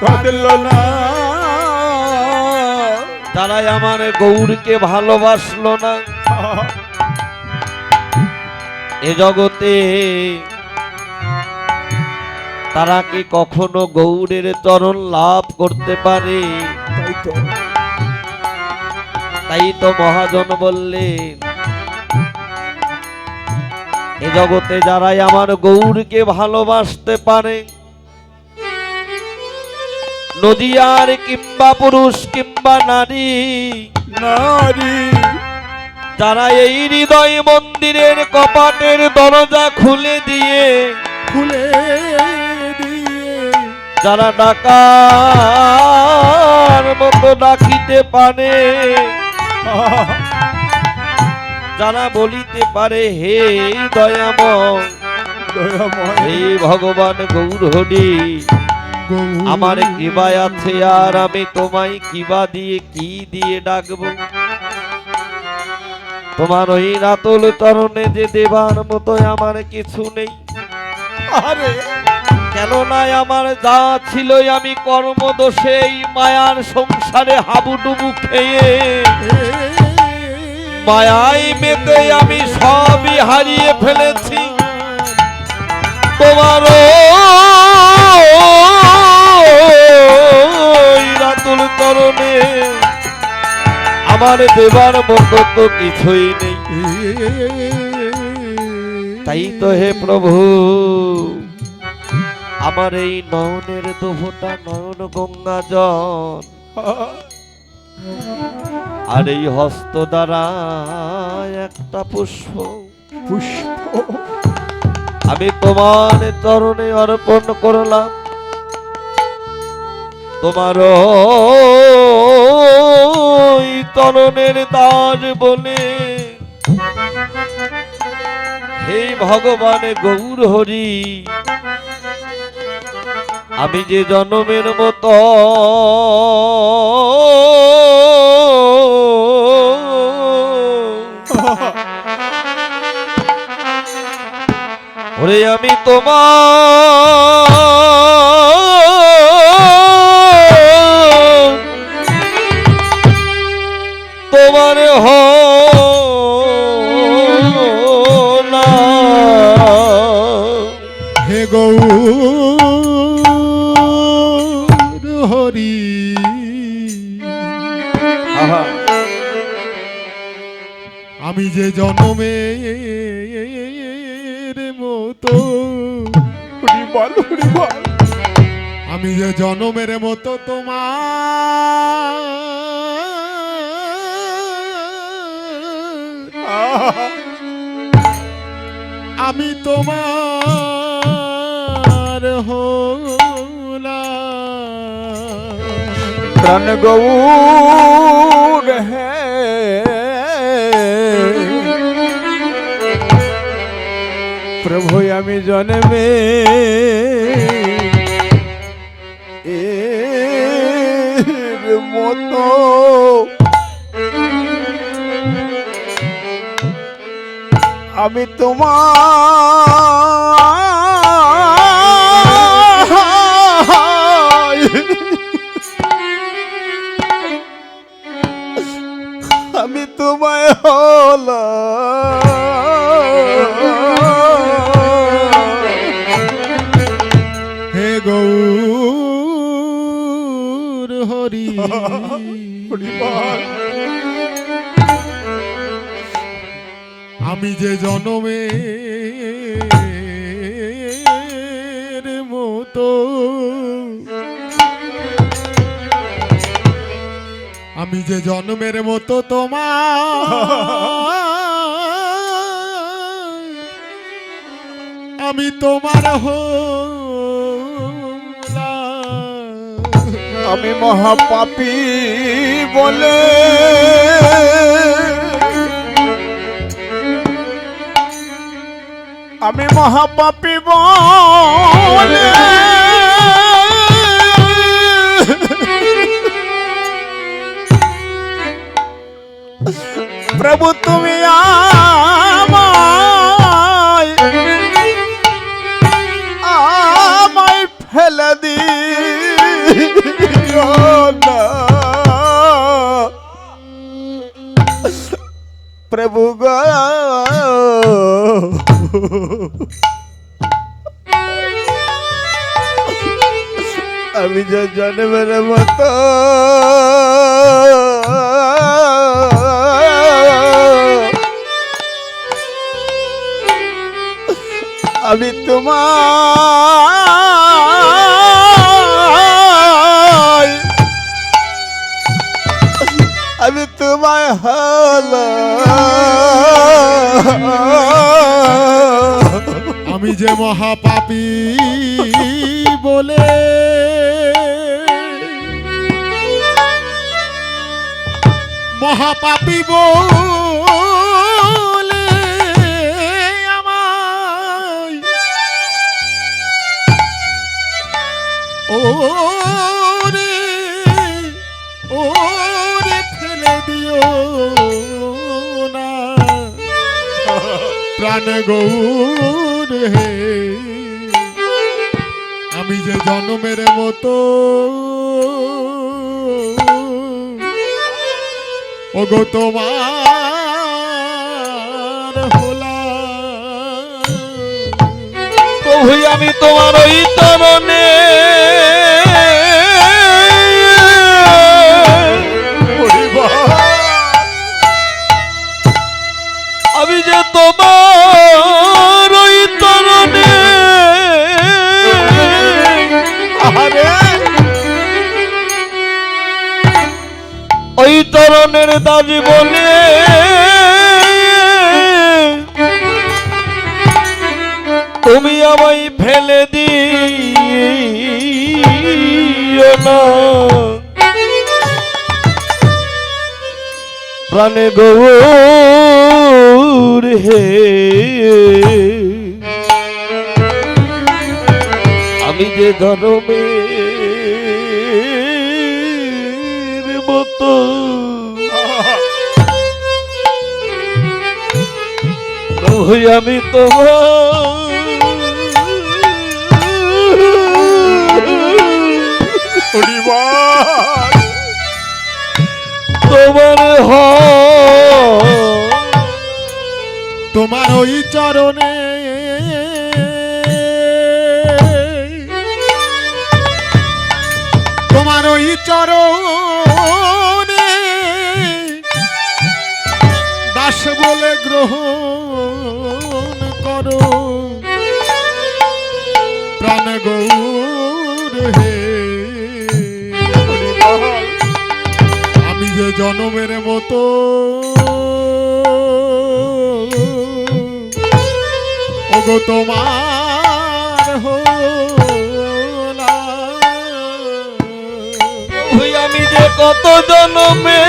কাঁদলো না। তারাই আমার গৌরকে ভালোবাসলো না। এ জগতে তারা কি কখনো গৌরের চরণ লাভ করতে পারে? তাই তো। তাই তো মহাজন বললেন এ জগতে যারাই আমার গৌরকে ভালোবাসতে পারে নদিয়ার কিংবা পুরুষ কিংবা নারী নারী। যারা এই হৃদয় মন্দিরের কপাটের দরজা খুলে দিয়ে খুলে যারা ডাকার মতো ডাকিতে পারে যারা বলিতে পারে হে দয়াময় দয়াময়। হে ভগবান গৌরহরি গৌর আমার কৃপায় আছে আর আমি তোমায় কিবা দিয়ে কি দিয়ে ডাকবো? তোমার ওই রাতুল চরণে যে দেবার মতো আমার কিছু নেই। আরে। কেননা আমার যা ছিল আমি কর্মদোষে এই মায়ার সংসারে হাবুডুবু খেয়ে মায়াই মেতে আমি সবই হারিয়ে ফেলেছি। তোমার তরণে আমার দেবার মতো তো কিছুই নেই। তাই তো হে প্রভু আমার এই নয়নের দোভটা নয়ন গঙ্গা জল আর এই হস্ত দ্বারা একটা পুষ্প। পুষ্প। আমি তোমার চরণে অর্পণ করলাম। তোমার চরণের দাস বলে হে ভগবান গৌর হরি, আমি যে জন্মের মতো ওরে আমি তোমার যে জনমের মতো। আমি যে জনমের মতো তোমার। আমি তোমার হলাম। প্রাণ গৌর হে আমি জন্মে। এর মতো। আমি তোমার আমি তোমায় হল আমি যে জনমে মতো আমি যে জন্মের মতো তোমার আমি তোমার হলাম আমি মহাপাপী বলে। আমি মহাপাপী বলে। প্রভু তুমি আমায় আমায় ফেলে দিয়ে প্রভু গো। আমি যে জন্মের মতো। আমি তোমায় যে মহাপাপী বলে। মহাপাপী বলে আমায়। ও ও রে ফেলে দিও না। প্রাণ গৌর হে। আমি যে জন্মের মতো। ওগো তোমার প্রভু আমি তোমার ওই তরণে আমি যে তোমার ওই তরণের দাবি বলে। তুমি আমায় ফেলে দিও না। প্রাণে গৌর হে। আমি যে ধর্মের প্রভু আমি তোমার তোমার ওই চরণে। তোমার ওই চরণে। দাস বলে গ্রহণ যে মতো। ওগো তোমার হো আমি যে কত জন্মে।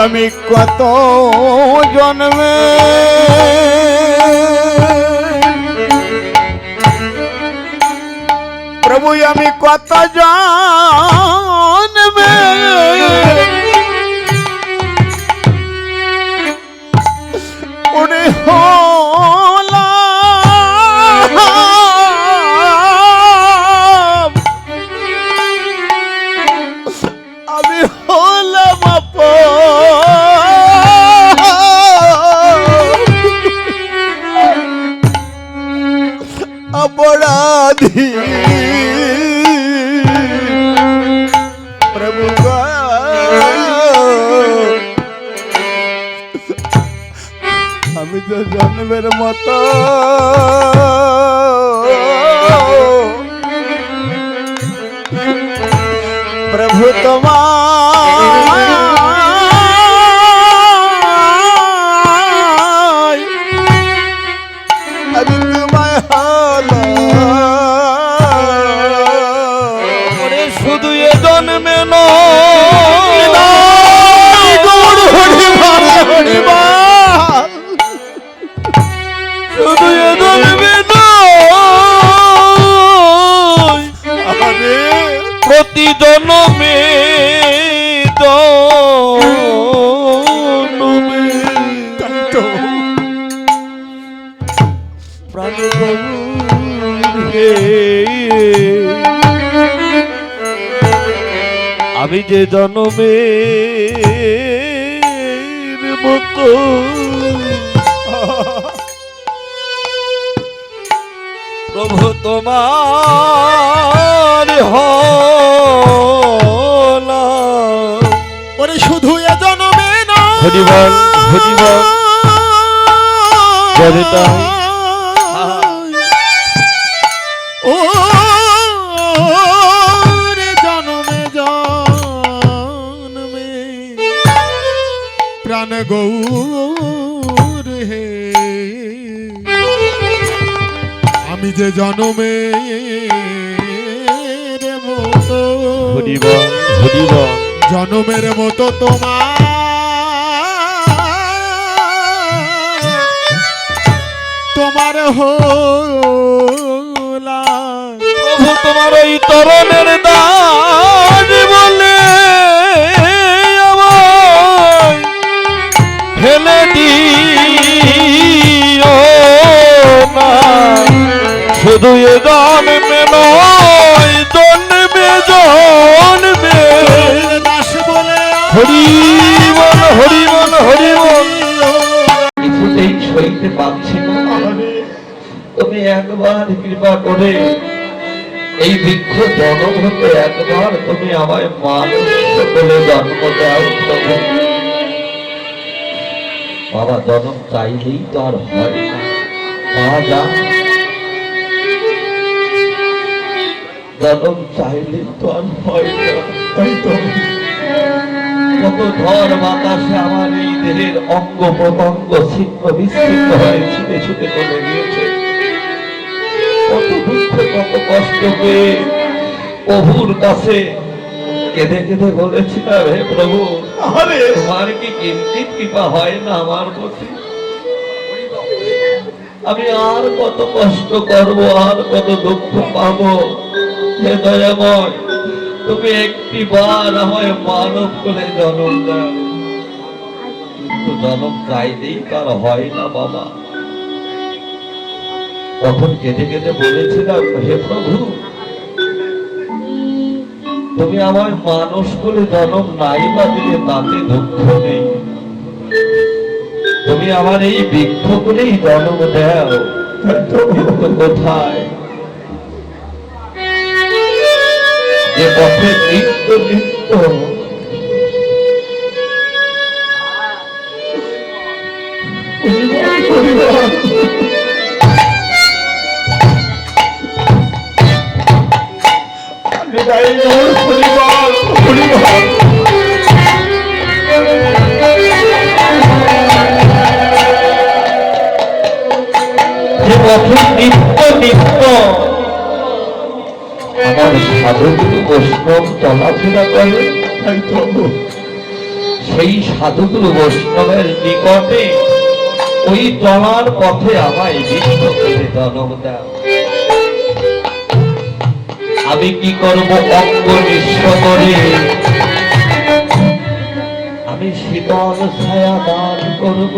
আমি কত জন্মে প্রভু আমি কত জন্মে ওরে হলাম অপরাধী প্রভু আমি তো জন্মের মতো প্রতি জন্মে আমি যে জন্মে মতো তোমার হলা ওরে শুধু এ জনমে না হরিবল, হরিবল। জয় তাই। ও রে জনমে জনমে প্রাণ গৌর হে আমি যে জনমে জনমের মতো তোমার। তোমার হোলা। তোমার ওই তরণের দাস। এ জন্মে নয় জন্মে জন্মে দাস বলে। হরি বল হরি বল হরি বল। কিছুতেই সইতে পারছি না। তুমি একবার কৃপা করে এই বৃক্ষ জন্ম হতে একবার তুমি আমায় মানুষ বলে জন্ম দাও বাবা, জন্ম চাইলেই তো আর হয় না। মা, যা জন্ম চাইলেই তো আর হয় না কত ঝড় বাতাসে আমার এই দেহের অঙ্গ প্রত্যঙ্গ ছিন্ন, বিচ্ছিন্ন হয়ে ছুটে ছুটে চলে গিয়েছে। কত দুঃখ, কত কষ্ট পেয়ে প্রভুর কাছে কেঁদে কেঁদে বলেছিলাম হে প্রভু, আরে, তোমার কি কিঞ্চিত কৃপা হয় না আমার প্রতি? আমি আর কত কষ্ট করব, আর কত দুঃখ পাবো? হে দয়াময়। তুমি একটি বার আমায় মানব করে জন্ম দাও। কিন্তু জন্ম চাইলেই তার হয় না বাবা। তখন কেঁদে কেঁদে বলেছিলাম হে প্রভু তুমি আমার মানুষ করে জন্ম নাই বা দিলে তাতে দুঃখ নেই। তুমি আমার এই বৃক্ষ করেই জন্ম দেও। কোথায় যে পথে নিত্য নিত্য পথে নিত্য নিত্য বৈষ্ণব চলাফেরা করে। সেই সাধুগুরু বৈষ্ণবের নিকটে ওই চলার পথে আমায় বিষ্ণু করে আমি কি করব অঙ্গ নিঃস্ব করে? আমি শীতল ছায়া দান করব।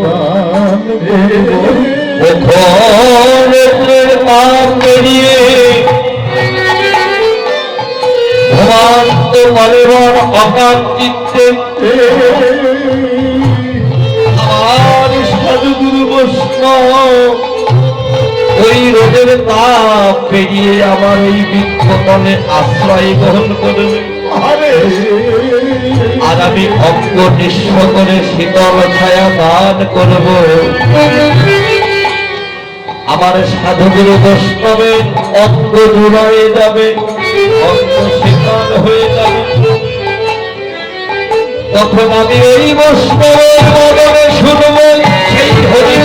মলেবর অকাল চিত্তে আমার সাধুগুরু বৈষ্ণব ওই রোদের তাপ পেরিয়ে আমার এই আশ্রয় গ্রহণ করবে আর। আমি অঙ্গ নিঃস্ব করে শীতল ছায়া দান করব। আমার সাধুগুরু বৈষ্ণবের অঙ্গ জুড়ায়ে যাবে অঙ্গ শীতল হয়ে তখন আমি এই বসবো শুনব সেই হরিনামের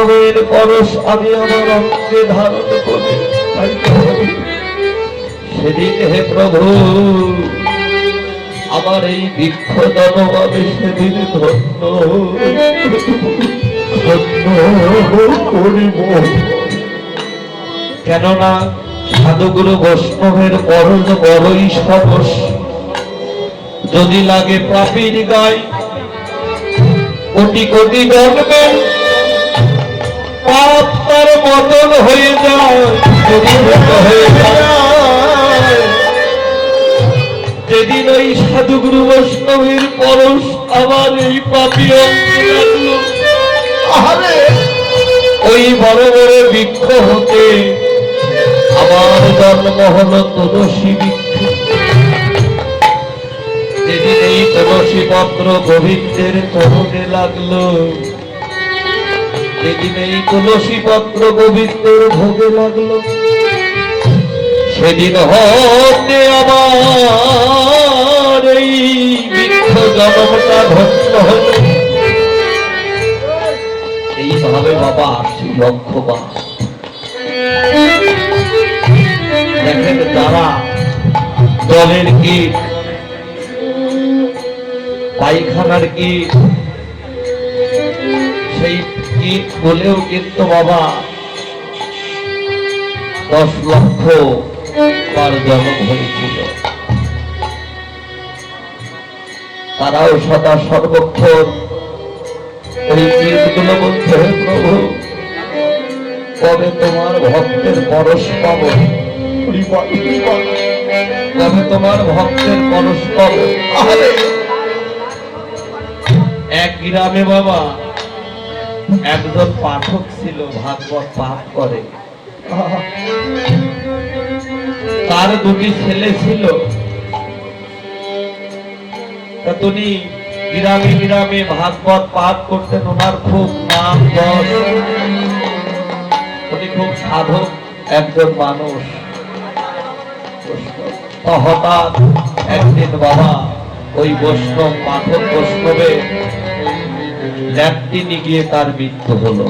বৈষ্ণবের পরশ আমি আমার অঙ্গে ধারণ করে। সেদিন হে প্রভু, আমার এই বৃক্ষ জনম আমি সেদিন ধন্য করিব। কেননা সাধুগুরু বৈষ্ণবের পরজ বড়ই সবস। যদি লাগে পাপির গায়, কোটি কোটি জন্মে পাপ তার মতন হয়ে যায়। যেদিন ওই সাধুগুরু বৈষ্ণবের পরশ আমার এই পাপি ওই বড় বড় বৃক্ষ হতে আমার জন্ম তুলসী বৃক্ষ। যেদিন এই তুলসী পত্র গোবিন্দের চরণে লাগল যেদিন এই তুলসী পত্র গোবিন্দের ভোগে লাগল। সেদিন হতে আমার এই বৃক্ষ জন্মটা ধন্য হল। এইভাবে বাবা আশি লক্ষ মাস দেখেন তারা জলের কীট পায়খানার কীট কীট বলেও কিন্তু বাবা। দশ লক্ষ তার জন্ম হয়েছিল তারাও সদা সর্বক্ষণ ওই কীটগুলো বলছে, হে প্রভু, কবে তোমার ভক্তের পরশ পাবো? কবে তোমার ভক্তের পরশ পাবো? এক গ্রামে বাবা একজন পাঠক ছিল, ভাগবত পাঠ করে। তার দুটি ছেলে ছিল। তা তিনি গ্রামে গ্রামে ভাগবত পাঠ করতেন ওনার খুব নাম উনি খুব সাধক একজন মানুষ। হঠাৎ একদিন বাবা ওই বৈষ্ণব পাঠক বৈষ্ণবে ল্যাপটিনি গিয়ে তার মৃত্যু হলো।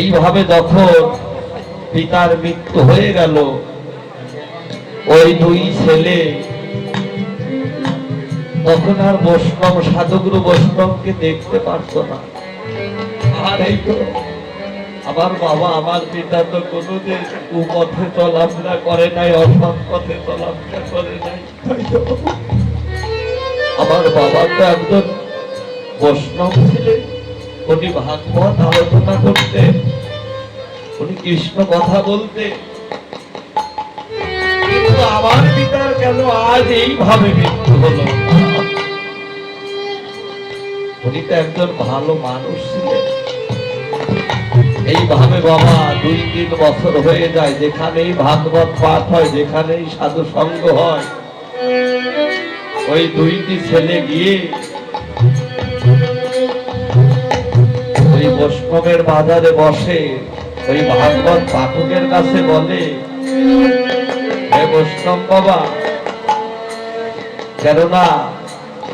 এইভাবে যখন পিতার মৃত্যু হয়ে গেল, ওই দুই ছেলে তখন আর বৈষ্ণব, সাধুগুরু বৈষ্ণবকে দেখতে পারতো না। আর এই তো আমার বাবা, আমার পিতা তো কোনোদিন কুপথে চলাফেরা করে নাই, অসৎ পথে চলাফেরা করে নাই। আমার বাবা তো একজন বৈষ্ণব ছিলেন। উনি ভাগবত আলোচনা করতে উনি কৃষ্ণ কথা বলতে কিন্তু আমার পিতার কেন আজ এইভাবে মৃত্যু হলো? উনি তো একজন ভালো মানুষ ছিলেন। এইভাবে বাবা দুই তিন বছর হয়ে যায়, যেখানেই ভাগবত পাঠ হয়, যেখানেই সাধু সঙ্গ হয়। ওই দুইটি ছেলে গিয়ে ওই বৈষ্ণবের বাজারে বসে, ওই ভাগবত পাঠকের কাছে বলে বৈষ্ণব বাবা, কেননা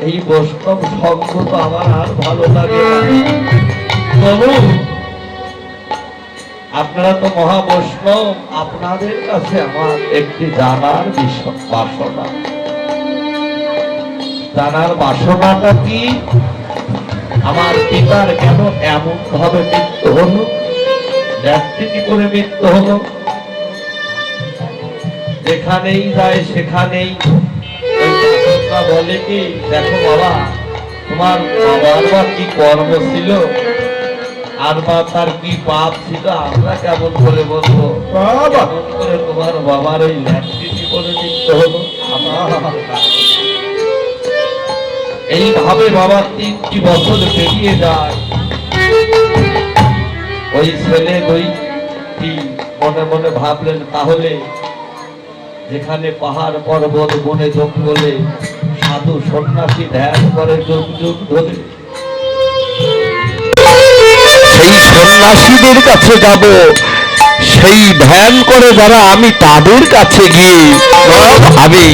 এই বৈষ্ণব সঙ্গ তো আমার আর ভালো লাগে আপনারা তো মহা বৈষ্ণব আপনাদের কাছে আমার একটি জানার বিষয় বাসনা। জানার বাসনাটা কি? আমার পিতার কেন এমন ভাবে মৃত্যু হলো? ব্যক্তি করে মৃত্যু হলো। যেখানেই যায় সেখানেই। বলে কি দেখো বাবা তোমার বাবার বা কি কর্ম ছিল? আর বা তার কি পাপ ছিল? আমরা কেমন করে বলব? বাবা! কেমন করে তোমার বাবার ওই ল্যাট্রিটি করে নিতে হলো? এইভাবে বাবা তিনটি বছর পেরিয়ে যায়। ওই ছেলে দুইটি মনে মনে ভাবলেন, তাহলে যেখানে পাহাড় পর্বত, বনে জঙ্গলে সাধু সন্ন্যাসী ধ্যান করে যুগ যুগ ধরে, সেই সন্ন্যাসীদের কাছে যাব। সেই ধ্যান করে যারা, আমি তাদের কাছে গিয়ে আমি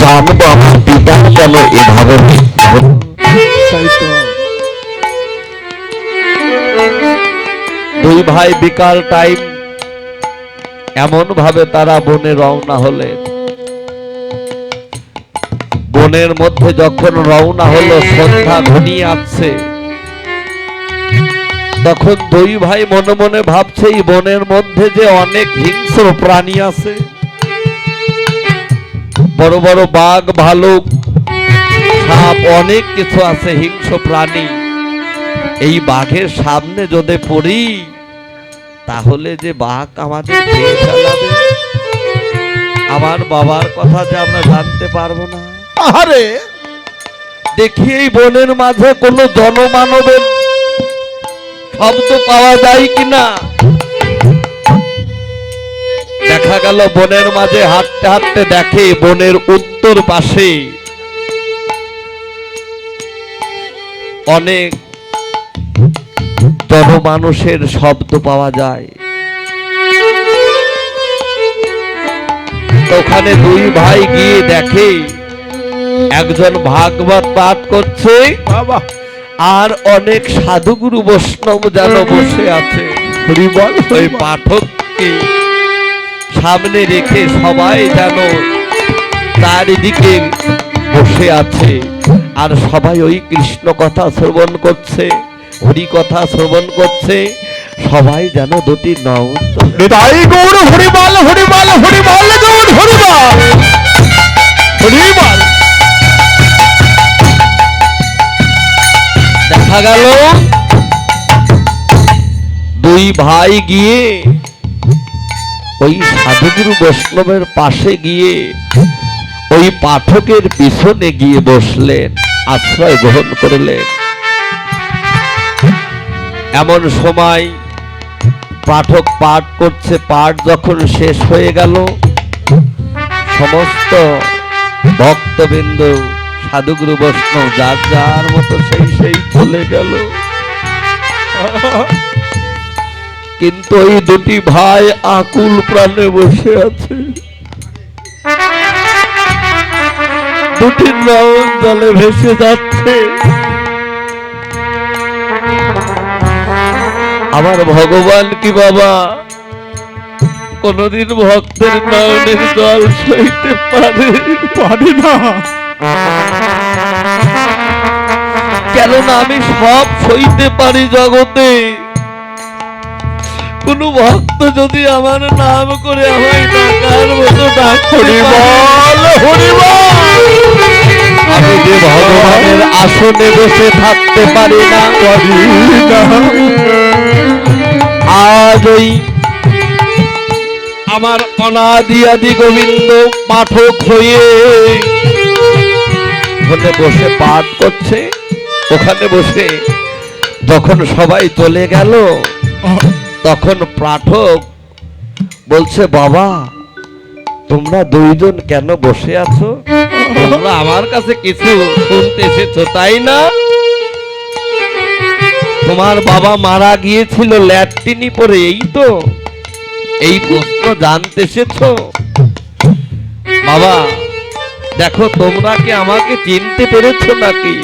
জানব আমার পিতা কেন এভাবে দুই ভাই বিকাল টাইম এমন ভাবে তারা বনে রওনা হলেন বনের মধ্যে যখন রওনা হলো, সন্ধ্যা ঘনিয়ে আসছে। তখন দুই ভাই মনে মনে ভাবছে, এই বনের মধ্যে যে অনেক হিংস্র প্রাণী আছে। বড় বড় বাঘ ভালুক সাপ অনেক কিছু আছে হিংস্র প্রাণী। এই বাঘের সামনে যদি পড়ি তাহলে যে বাঘ আমাদের খেয়ে ফেলাবে। আমার বাবার কথা যে আমরা জানতে পারব না। আরে দেখি এই বনের মাঝে কোনো জনমানবের শব্দ পাওয়া যায় কিনা। দেখা গেল বনের মাঝে হাঁটতে হাঁটতে দেখে বনের উত্তর পাশে অনেক জনমানুষের শব্দ পাওয়া যায়। ওখানে দুই ভাই গিয়ে দেখে একজন ভাগবত পাঠ করছে বাবা। আর অনেক সাধুগুরু বৈষ্ণব যেন বসে আছে। হরি বল ওই পাঠককে সামনে রেখে সবাই যেন চারিদিকে বসে আছে। আর সবাই ওই কৃষ্ণ কথা শ্রবণ করছে হরি কথা শ্রবণ করছে। সবাই যেন দুটি নয়ন তুলে নিতাই গৌর হরি বল হরি বল হরি বল গৌর হরি বল হরি বল দেখা গেল। দুই ভাই গিয়ে ওই সাধুগুরু বৈষ্ণবের পাশে গিয়ে, ওই পাঠকের পিছনে গিয়ে বসলেন, আশ্রয় গ্রহণ করলেন। এমন সময় পাঠক পাঠ করছে, পাঠ যখন শেষ হয়ে গেল, সমস্ত ভক্তবৃন্দ, সাধুগুরু বৈষ্ণব যার যার মতো সেই সেই চলে গেল। কিন্তু ওই দুটি ভাই আকুল প্রাণে বসে আছে। দুটি নয়ন জলে ভেসে যাচ্ছে। আমার ভগবান কি বাবা? কোনদিন ভক্তের নয়নের জল সইতে পারে? পারি না। কেননা আমি সব সইতে পারি জগতে। কোন ভক্ত যদি আমার নাম করে আমায় ডাকার মতো ডাকতে হরি পারে, বল হরি আমি যে ভগবানের আসনে বসে থাকতে পারি না। আজ ওই আমার অনাদি আদি গোবিন্দ পাঠক হয়ে ওখানে বসে পাঠ করছে। ওখানে বসে যখন সবাই চলে গেল তখন পাঠক বলছে, বাবা, তোমরা দুইজন কেন বসে আছো? তোমরা আমার কাছে কিছু শুনতে এসেছ, তাই না? তোমার বাবা মারা গিয়েছিল ল্যাট্রিনি পরে, এই তো, এই প্রশ্ন জানতে এসেছ? বাবা, দেখো, তোমরা কি আমাকে চিনতে পেরেছ নাকি?